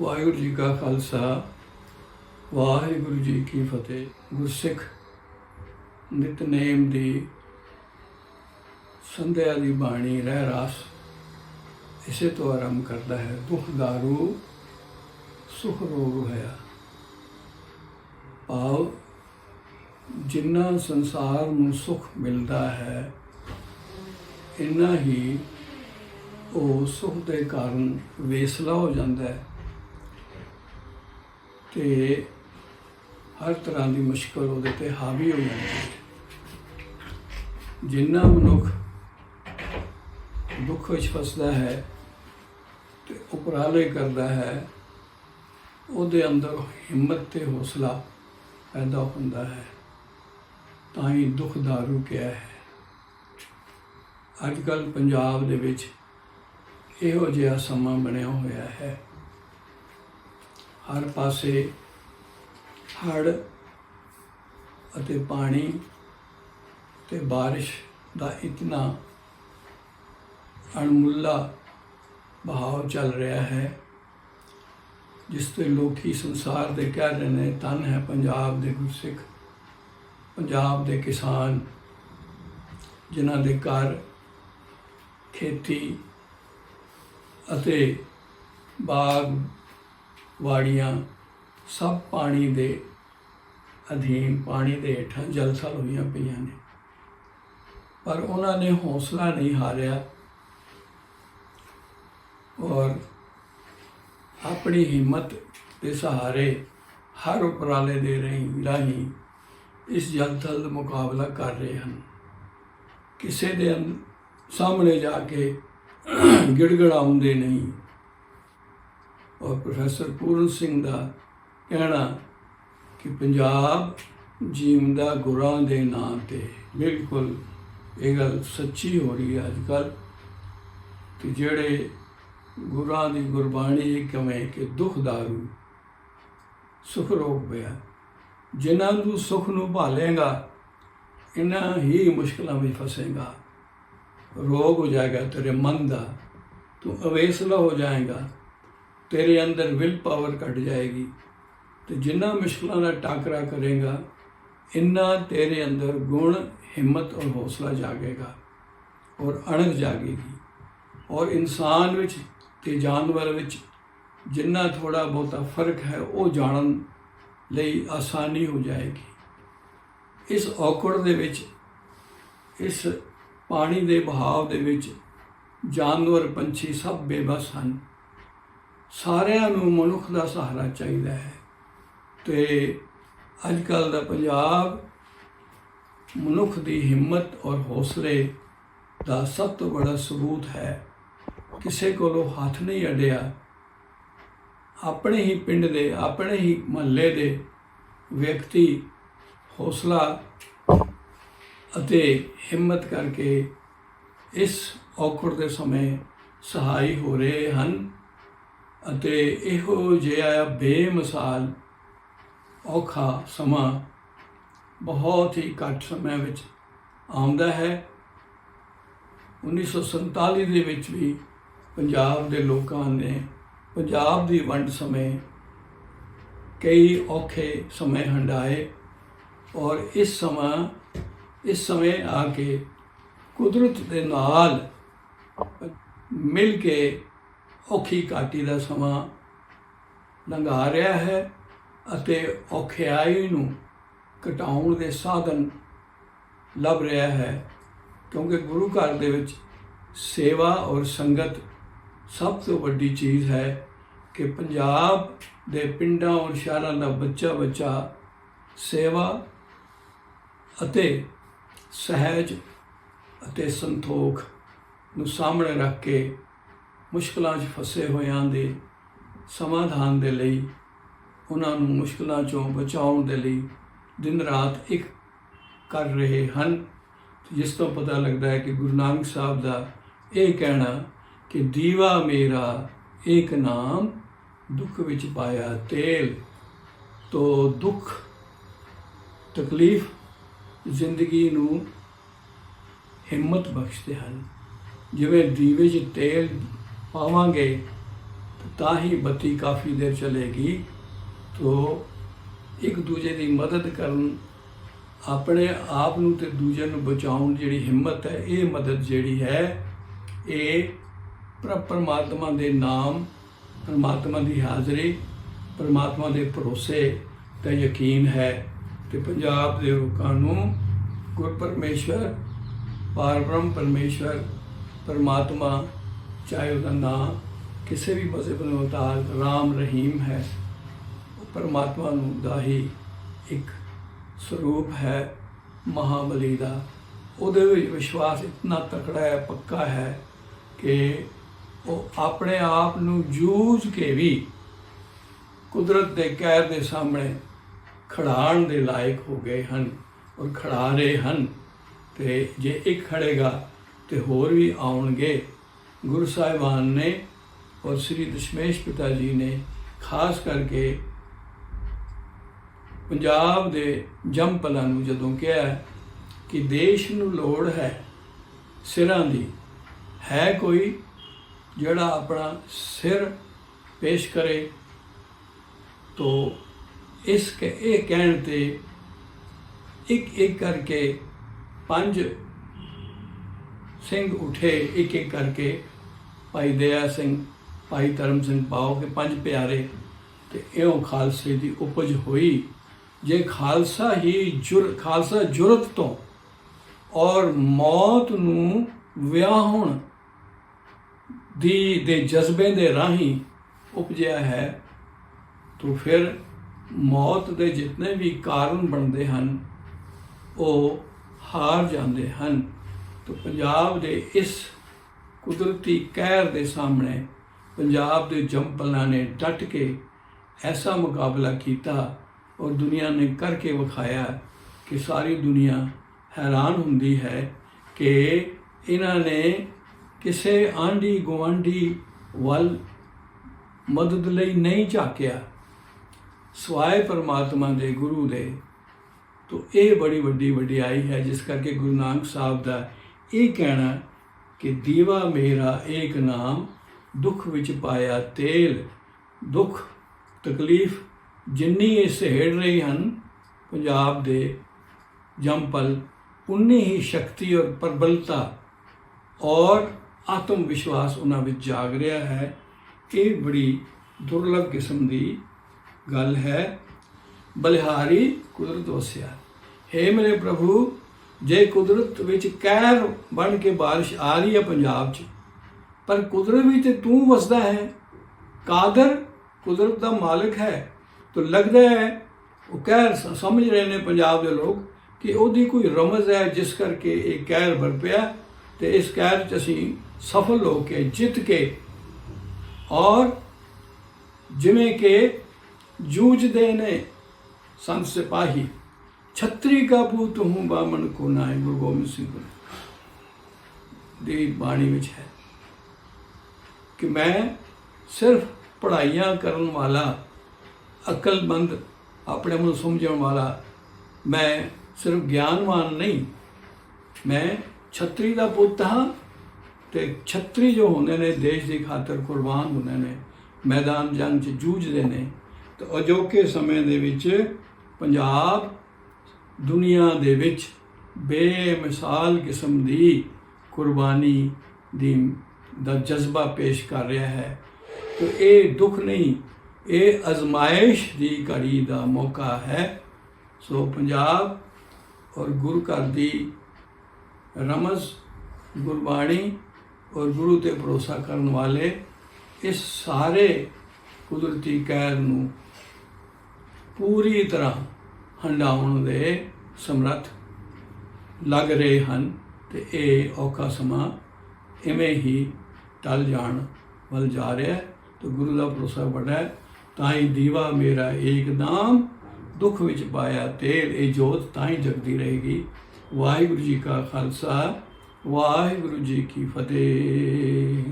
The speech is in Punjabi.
ਵਾਹਿਗੁਰੂ ਜੀ ਕਾ ਖਾਲਸਾ, ਵਾਹਿਗੁਰੂ ਜੀ ਕੀ ਫਤਿਹ। ਗੁਰਸਿੱਖ ਨਿਤਨੇਮ ਦੀ ਸੰਧਿਆ ਦੀ ਬਾਣੀ ਰਹਿ ਰਾਸ ਇਸੇ ਤੋਂ ਆਰੰਭ ਕਰਦਾ ਹੈ। ਦੁਖ ਦਾਰੂ ਸੁਖ ਰੋਗ ਹੋਇਆ। ਭਾਵ ਜਿੰਨਾ ਸੰਸਾਰ ਨੂੰ ਸੁਖ ਮਿਲਦਾ ਹੈ, ਇੰਨਾ ਹੀ ਉਹ ਸੁਖ ਦੇ ਕਾਰਨ ਵੇਸਲਾ ਹੋ ਜਾਂਦਾ ਹੈ। ਤੇ ਹਰ ਤਰ੍ਹਾਂ ਦੀ ਮੁਸ਼ਕਲ ਉਹਦੇ ਤੇ ਹਾਵੀ ਹੋ ਜਾਂਦੀ ਹੈ। ਜਿੰਨਾ ਮਨੁੱਖ ਦੁੱਖ ਵਿੱਚ ਫਸਦਾ ਹੈ ਤੇ ਉਪਰਾਲੇ ਕਰਦਾ ਹੈ, ਉਹਦੇ ਅੰਦਰ ਹਿੰਮਤ ਤੇ ਹੌਸਲਾ ਪੈਦਾ ਹੁੰਦਾ ਹੈ। ਤਾਂ ਹੀ ਦੁੱਖ ਦਾ ਰੁਕਿਆ ਹੈ। ਅੱਜ ਕੱਲ ਪੰਜਾਬ ਦੇ ਵਿੱਚ ਇਹੋ ਜਿਹਾ ਸਮਾਂ ਬਣਿਆ ਹੋਇਆ ਹੈ। ਹਰ ਪਾਸੇ ਹੜ੍ਹ ਅਤੇ ਪਾਣੀ ਤੇ ਬਾਰਿਸ਼ ਦਾ ਇਤਨਾ ਅਣਮੁੱਲਾ ਬਹਾਵ ਚੱਲ ਰਿਹਾ ਹੈ, ਜਿਸ ਤੇ ਲੋਕੀ ਸੰਸਾਰ ਦੇ ਕਹਿ ਰਹੇ ਨੇ ਤਨ ਹੈ ਪੰਜਾਬ ਦੇ ਗੁਰਸਿੱਖ, ਪੰਜਾਬ ਦੇ ਕਿਸਾਨ, ਜਿਨ੍ਹਾਂ ਦੇ ਘਰ, ਖੇਤੀ ਅਤੇ ਬਾਗ ਵਾੜੀਆਂ ਸਭ ਪਾਣੀ ਦੇ ਅਧੀਨ, ਪਾਣੀ ਦੇ ਹੇਠਾਂ ਜਲਥਲ ਹੋਈਆਂ ਪਈਆਂ ਨੇ। ਪਰ ਉਹਨਾਂ ਨੇ ਹੌਸਲਾ ਨਹੀਂ ਹਾਰਿਆ ਔਰ ਆਪਣੀ ਹਿੰਮਤ ਦੇ ਸਹਾਰੇ ਹਰ ਉਪਰਾਲੇ ਦੇ ਰਹੀ, ਰਾਹੀਂ ਇਸ ਜਲਥਲ ਦਾ ਮੁਕਾਬਲਾ ਕਰ ਰਹੇ ਹਨ। ਕਿਸੇ ਦੇ ਅੰਦ- ਸਾਹਮਣੇ ਜਾ ਕੇ ਗਿੜਗੜਾਉਂਦੇ ਨਹੀਂ। ਔਰ ਪ੍ਰੋਫੈਸਰ ਪੂਰਨ ਸਿੰਘ ਦਾ ਕਹਿਣਾ ਕਿ ਪੰਜਾਬ ਜੀਵਦਾ ਗੁਰਾਂ ਦੇ ਨਾਂ ਤੇ। ਬਿਲਕੁਲ ਇਹ ਗੱਲ ਸੱਚੀ ਹੋ ਰਹੀ ਹੈ ਅੱਜ ਕੱਲ ਕਿ ਜਿਹੜੇ ਗੁਰਾਂ ਦੀ ਗੁਰਬਾਣੀ ਕਿਵੇਂ ਕਿ ਦੁੱਖ ਦਾਰੂ, ਸੁਖ ਰੋਗ ਪਿਆ। ਜਿਨ੍ਹਾਂ ਨੂੰ ਸੁਖ ਨੂੰ ਭਾਲੇਗਾ ਇਨਾਂ ਹੀ ਮੁਸ਼ਕਲਾਂ ਵਿੱਚ ਫਸੇਗਾ। ਰੋਗ ਹੋ ਜਾਏਗਾ ਤੇਰੇ ਮਨ ਦਾ, ਤੂੰ ਅਵੇਸਲਾ ਹੋ ਜਾਏਗਾ। ਤੇਰੇ ਅੰਦਰ ਵਿਲ ਪਾਵਰ ਘਟ ਜਾਏਗੀ। ਤੇ ਜਿੰਨਾ ਮੁਸ਼ਕਲਾਂ ਦਾ ਟਾਕਰਾ ਕਰੇਗਾ, ਇੰਨਾ ਤੇਰੇ ਅੰਦਰ ਗੁਣ, ਹਿੰਮਤ ਔਰ ਹੌਸਲਾ ਜਾਗੇਗਾ ਔਰ ਅਣਖ ਜਾਗੇਗੀ। ਔਰ ਇਨਸਾਨ ਵਿੱਚ ਤੇ ਜਾਨਵਰ ਵਿੱਚ ਜਿੰਨਾ ਥੋੜਾ ਬਹੁਤਾ ਫ਼ਰਕ ਹੈ, ਉਹ ਜਾਣਨ ਲਈ ਆਸਾਨੀ ਹੋ ਜਾਏਗੀ। ਇਸ ਔਕੜ ਦੇ ਵਿੱਚ, ਇਸ ਪਾਣੀ ਦੇ ਬਹਾਵ ਦੇ ਵਿੱਚ ਜਾਨਵਰ ਪੰਛੀ ਸਭ ਬੇਬਸ ਹਨ। ਸਾਰਿਆਂ ਨੂੰ ਮਨੁੱਖ ਦਾ ਸਹਾਰਾ ਚਾਹੀਦਾ ਹੈ। ਤੇ ਅੱਜ ਕੱਲ ਦਾ ਪੰਜਾਬ ਮਨੁੱਖ ਦੀ ਹਿੰਮਤ ਔਰ ਹੌਸਲੇ ਦਾ ਸਭ ਤੋਂ ਬੜਾ ਸਬੂਤ ਹੈ। ਕਿਸੇ ਕੋਲੋਂ ਹੱਥ ਨਹੀਂ ਅੜਿਆ ਆਪਣੇ ਹੀ ਪਿੰਡ ਦੇ, ਆਪਣੇ ਹੀ ਮਹੱਲੇ ਦੇ ਵਿਅਕਤੀ ਹੌਸਲਾ ਅਤੇ ਹਿੰਮਤ ਕਰਕੇ ਇਸ ਔਕੜ ਦੇ ਸਮੇਂ ਸਹਾਈ ਹੋ ਰਹੇ ਹਨ। ਅਤੇ ਇਹੋ ਜਿਹਾ ਬੇਮਿਸਾਲ ਔਖਾ ਸਮਾਂ ਬਹੁਤ ਹੀ ਘੱਟ ਸਮੇਂ ਵਿੱਚ ਆਉਂਦਾ ਹੈ। 1947 ਦੇ ਵਿੱਚ ਵੀ ਪੰਜਾਬ ਦੇ ਲੋਕਾਂ ਨੇ ਪੰਜਾਬ ਦੀ ਵੰਡ ਸਮੇਂ ਕਈ ਔਖੇ ਸਮੇਂ ਹੰਡਾਏ ਔਰ ਇਸ ਸਮਾਂ, ਇਸ ਸਮੇਂ ਆ ਕੇ ਕੁਦਰਤ ਦੇ ਨਾਲ ਮਿਲ ਕੇ ਔਖੀ ਘਾਟੀ ਦਾ ਸਮਾਂ ਲੰਘਾ ਰਿਹਾ ਹੈ ਅਤੇ ਔਖਿਆਈ ਨੂੰ ਘਟਾਉਣ ਦੇ ਸਾਧਨ ਲੱਭ ਰਿਹਾ ਹੈ, ਕਿਉਂਕਿ ਗੁਰੂ ਘਰ ਦੇ ਵਿੱਚ ਸੇਵਾ ਔਰ ਸੰਗਤ ਸਭ ਤੋਂ ਵੱਡੀ ਚੀਜ਼ ਹੈ ਕਿ ਪੰਜਾਬ ਦੇ ਪਿੰਡਾਂ ਔਰ ਸ਼ਹਿਰਾਂ ਦਾ ਬੱਚਾ ਬੱਚਾ ਸੇਵਾ ਅਤੇ ਸਹਿਜ ਅਤੇ ਸੰਤੋਖ ਨੂੰ ਸਾਹਮਣੇ ਰੱਖ ਕੇ ਮੁਸ਼ਕਲਾਂ 'ਚ ਫਸੇ ਹੋਇਆਂ ਦੇ ਸਮਾਧਾਨ ਦੇ ਲਈ, ਉਹਨਾਂ ਨੂੰ ਮੁਸ਼ਕਲਾਂ 'ਚੋਂ ਬਚਾਉਣ ਦੇ ਲਈ ਦਿਨ ਰਾਤ ਇੱਕ ਕਰ ਰਹੇ ਹਨ। ਜਿਸ ਤੋਂ ਪਤਾ ਲੱਗਦਾ ਹੈ ਕਿ ਗੁਰੂ ਨਾਨਕ ਸਾਹਿਬ ਦਾ ਇਹ ਕਹਿਣਾ ਕਿ ਦੀਵਾ ਮੇਰਾ ਇੱਕ ਨਾਮ ਦੁੱਖ ਵਿੱਚ ਪਾਇਆ ਤੇਲ। ਤੋਂ ਦੁੱਖ, ਤਕਲੀਫ ਜ਼ਿੰਦਗੀ ਨੂੰ ਹਿੰਮਤ ਬਖਸ਼ਦੇ ਹਨ। ਜਿਵੇਂ ਦੀਵੇ 'ਚ ਤੇਲ ਪਾਵਾਂਗੇ, ਤਾਂ ਹੀ ਬੱਤੀ ਕਾਫੀ ਦੇਰ ਚਲੇਗੀ। ਤੋ ਇੱਕ ਦੂਜੇ ਦੀ ਮਦਦ ਕਰਨ, ਆਪਣੇ ਆਪ ਨੂੰ ਤੇ ਦੂਜੇ ਨੂੰ ਬਚਾਉਣ ਜਿਹੜੀ ਹਿੰਮਤ ਹੈ, ਇਹ ਮਦਦ ਜਿਹੜੀ ਹੈ, ਇਹ ਪਰਮਾਤਮਾ ਦੇ ਨਾਮ, ਪਰਮਾਤਮਾ ਦੀ ਹਾਜ਼ਰੀ, ਪਰਮਾਤਮਾ ਦੇ ਭਰੋਸੇ ਤੇ ਯਕੀਨ ਹੈ। ਤੇ ਪੰਜਾਬ ਦੇ ਲੋਕਾਂ ਨੂੰ ਗੁਰ ਪਰਮੇਸ਼ਵਰ ਪਾਰਬ੍ਰਹਮ ਪਰਮੇਸ਼ਵਰ, ਪਰਮਾਤਮਾ ਚਾਹੇ ਉਹਦਾ ਨਾਮ ਕਿਸੇ ਵੀ ਮਜ਼ਹਬ ਨੂੰ ਮੁਤਾਬਕ ਰਾਮ ਰਹੀਮ ਹੈ, ਉਹ ਪਰਮਾਤਮਾ ਨੂੰ ਦਾ ਹੀ ਇੱਕ ਸਰੂਪ ਹੈ, ਮਹਾਬਲੀ ਦਾ। ਉਹਦੇ ਵਿੱਚ ਵਿਸ਼ਵਾਸ ਇਤਨਾ ਤਕੜਾ ਹੈ, ਪੱਕਾ ਹੈ ਕਿ ਉਹ ਆਪਣੇ ਆਪ ਨੂੰ ਜੂਝ ਕੇ ਵੀ ਕੁਦਰਤ ਦੇ ਕਹਿਰ ਦੇ ਸਾਹਮਣੇ ਖੜਾਣ ਦੇ ਲਾਇਕ ਹੋ ਗਏ ਹਨ ਔਰ ਖੜਾ ਰਹੇ ਹਨ। ਤੇ ਜੇ ਇੱਕ ਖੜੇਗਾ ਤੇ ਹੋਰ ਵੀ ਆਉਣਗੇ ਗੁਰੂ ਸਾਹਿਬਾਨ ਨੇ ਔਰ ਸ੍ਰੀ ਦਸ਼ਮੇਸ਼ ਪਿਤਾ ਜੀ ਨੇ ਖਾਸ ਕਰਕੇ ਪੰਜਾਬ ਦੇ ਜੰਪਲਾਂ ਨੂੰ ਜਦੋਂ ਕਿਹਾ ਕਿ ਦੇਸ਼ ਨੂੰ ਲੋੜ ਹੈ, ਸਿਰਾਂ ਦੀ, ਹੈ ਕੋਈ ਜਿਹੜਾ ਆਪਣਾ ਸਿਰ ਪੇਸ਼ ਕਰੇ, ਤੋ ਇਸ ਇਹ ਕਹਿਣ ਤੇ ਇੱਕ ਇੱਕ ਕਰਕੇ ਪੰਜ ਸਿੰਘ ਉਠੇ, ਇੱਕ ਇੱਕ ਕਰਕੇ ਭਾਈ ਦਇਆ ਸਿੰਘ, ਭਾਈ ਧਰਮ ਸਿੰਘ ਪਾਓ ਕੇ ਪੰਜ ਪਿਆਰੇ ਤੇ ਇਹੋ ਖਾਲਸੇ ਦੀ ਉਪਜ ਹੋਈ। ਜੇ ਖਾਲਸਾ ਹੀ ਜੁਰ, ਖਾਲਸਾ ਜੁਰਤ ਤੋਂ ਔਰ ਮੌਤ ਨੂੰ ਵਿਆਹ ਹੋਣ ਦੀ, ਦੇ ਜਜ਼ਬੇ ਦੇ ਰਾਹੀਂ ਉਪਜਿਆ ਹੈ, ਤੋਂ ਫਿਰ ਮੌਤ ਦੇ ਜਿੰਨੇ ਵੀ ਕਾਰਨ ਬਣਦੇ ਹਨ, ਉਹ ਹਾਰ ਜਾਂਦੇ ਹਨ। ਤੋਂ ਪੰਜਾਬ ਦੇ ਇਸ ਕੁਦਰਤੀ ਕਹਿਰ ਦੇ ਸਾਹਮਣੇ ਪੰਜਾਬ ਦੇ ਜੰਪਲਾਂ ਨੇ ਡਟ ਕੇ ਐਸਾ ਮੁਕਾਬਲਾ ਕੀਤਾ ਔਰ ਦੁਨੀਆ ਨੇ ਕਰਕੇ ਵਿਖਾਇਆ ਕਿ ਸਾਰੀ ਦੁਨੀਆ ਹੈਰਾਨ ਹੁੰਦੀ ਹੈ ਕਿ ਇਹਨਾਂ ਨੇ ਕਿਸੇ ਆਂਢੀ ਗੁਆਂਢੀ ਵੱਲ ਮਦਦ ਲਈ ਨਹੀਂ ਝਾਕਿਆ। ਸਵਾਏ ਪਰਮਾਤਮਾ ਦੇ ਗੁਰੂ ਦੇ। ਤੋਂ ਇਹ ਬੜੀ ਵੱਡੀ ਵਡਿਆਈ ਹੈ, ਜਿਸ ਕਰਕੇ ਗੁਰੂ ਨਾਨਕ ਸਾਹਿਬ ਦਾ ਇਹ ਕਹਿਣਾ ਕਿ ਦੀਵਾ ਮੇਰਾ ਏਕ ਨਾਮ, ਦੁੱਖ ਵਿੱਚ ਪਾਇਆ ਤੇਲ। ਦੁੱਖ, ਤਕਲੀਫ ਜਿੰਨੀ ਇਹ ਸਹਿੜ ਰਹੀ ਹਨ, ਪੰਜਾਬ ਦੇ ਜੰਪਲ ਉਨੀ ਹੀ ਸ਼ਕਤੀ ਔਰ ਪ੍ਰਬਲਤਾ ਔਰ ਆਤਮ ਵਿਸ਼ਵਾਸ ਉਹਨਾਂ ਵਿੱਚ ਜਾਗ ਰਿਹਾ ਹੈ। ਇਹ ਬੜੀ ਦੁਰਲਭ ਕਿਸਮ ਦੀ ਗੱਲ ਹੈ। ਬਲਿਹਾਰੀ ਕੁਦਰਤ ਵਸਿਆ। ਹੈ ਮੇਰੇ ਪ੍ਰਭੂ ਜੇ ਕੁਦਰਤ ਵਿੱਚ ਕਹਿਰ ਬਣ ਕੇ ਬਾਰਿਸ਼ ਆ ਰਹੀ ਹੈ ਪੰਜਾਬ 'ਚ, ਪਰ ਕੁਦਰਤ ਵੀ ਤੇ ਤੂੰ ਵਸਦਾ ਹੈ। ਕਾਦਰ ਕੁਦਰਤ ਦਾ ਮਾਲਕ ਹੈ। ਤਾਂ ਲੱਗਦਾ ਹੈ, ਉਹ ਕਹਿਰ ਸਮਝ ਰਹੇ ਨੇ ਪੰਜਾਬ ਦੇ ਲੋਕ ਕਿ ਉਹਦੀ ਕੋਈ ਰਮਜ਼ ਹੈ ਜਿਸ ਕਰਕੇ ਇਹ ਕਹਿਰ ਵਰਪਿਆ ਤੇ ਇਸ ਕਹਿਰ 'ਚ ਅਸੀਂ ਸਫਲ ਹੋ ਕੇ, ਜਿੱਤ ਕੇ ਔਰ ਜਿਵੇਂ ਕਿ ਜੂਝਦੇ ਨੇ ਸੰਤ ਸਿਪਾਹੀ ਛਤਰੀ ਕਾ ਪੂਤ ਹੂੰ ਬਾਮਣ ਕੋ ਨਾਏ ਗੁਰੂ ਗੋਬਿੰਦ ਸਿੰਘ ਦੀ ਬਾਣੀ ਵਿੱਚ ਹੈ ਕਿ ਮੈਂ ਸਿਰਫ ਪੜ੍ਹਾਈਆਂ ਕਰਨ ਵਾਲਾ, ਅਕਲਮੰਦ, ਆਪਣੇ ਆਪ ਨੂੰ ਸਮਝਣ ਵਾਲਾ, ਮੈਂ ਸਿਰਫ ਗਿਆਨਵਾਨ ਨਹੀਂ, ਮੈਂ ਛਤਰੀ ਦਾ ਪੁੱਤ ਹਾਂ ਤੇ ਛਤਰੀ ਜੋ ਹੁੰਦੇ ਨੇ, ਦੇਸ਼ ਦੀ ਖਾਤਰ ਕੁਰਬਾਨ ਹੁੰਦੇ ਨੇ, ਮੈਦਾਨ ਜੰਗ 'ਚ ਜੂਝਦੇ ਨੇ, ਤੇ ਅਜੋਕੇ ਸਮੇਂ ਦੇ ਵਿੱਚ ਪੰਜਾਬ ਦੁਨੀਆ ਦੇ ਵਿੱਚ ਬੇਮਿਸਾਲ ਕਿਸਮ ਦੀ ਕੁਰਬਾਨੀ ਦੀ ਦਾ ਜਜ਼ਬਾ ਪੇਸ਼ ਕਰ ਰਿਹਾ ਹੈ। ਤੇ ਇਹ ਦੁੱਖ ਨਹੀਂ, ਇਹ ਅਜ਼ਮਾਇਸ਼ ਦੀ ਘੜੀ ਦਾ ਮੌਕਾ ਹੈ। ਸੋ ਪੰਜਾਬ ਔਰ ਗੁਰੂ ਘਰ ਦੀ ਰਮਜ਼, ਗੁਰਬਾਣੀ ਔਰ ਗੁਰੂ ਤੇ ਭਰੋਸਾ ਕਰਨ ਵਾਲੇ ਇਸ ਸਾਰੇ ਕੁਦਰਤੀ ਕਹਿਰ ਨੂੰ ਪੂਰੀ ਤਰ੍ਹਾਂ ਹੰਡਾਉਣ ਦੇ ਸਮਰੱਥ ਲੱਗ ਰਹੇ ਹਨ ਤੇ ਇਹ ਔਖਾ ਸਮਾਂ ਇਵੇਂ ਹੀ ਟਲ ਜਾਣ ਵੱਲ ਜਾ ਰਿਹਾ ਹੈ। ਤੇ ਗੁਰੂ ਦਾ ਭਰੋਸਾ ਵੱਡਾ ਹੈ, ਤਾਂ ਹੀ ਦੀਵਾ ਮੇਰਾ ਏਕਦਮ ਦੁੱਖ ਵਿੱਚ ਪਾਇਆ, ਤੇਲ ਇਹ ਜੋਤ ਤਾਂ ਹੀ ਜਗਦੀ ਰਹੇਗੀ। ਵਾਹਿਗੁਰੂ ਜੀ ਕਾ ਖਾਲਸਾ, ਵਾਹਿਗੁਰੂ ਜੀ ਕੀ ਫਤਿਹ।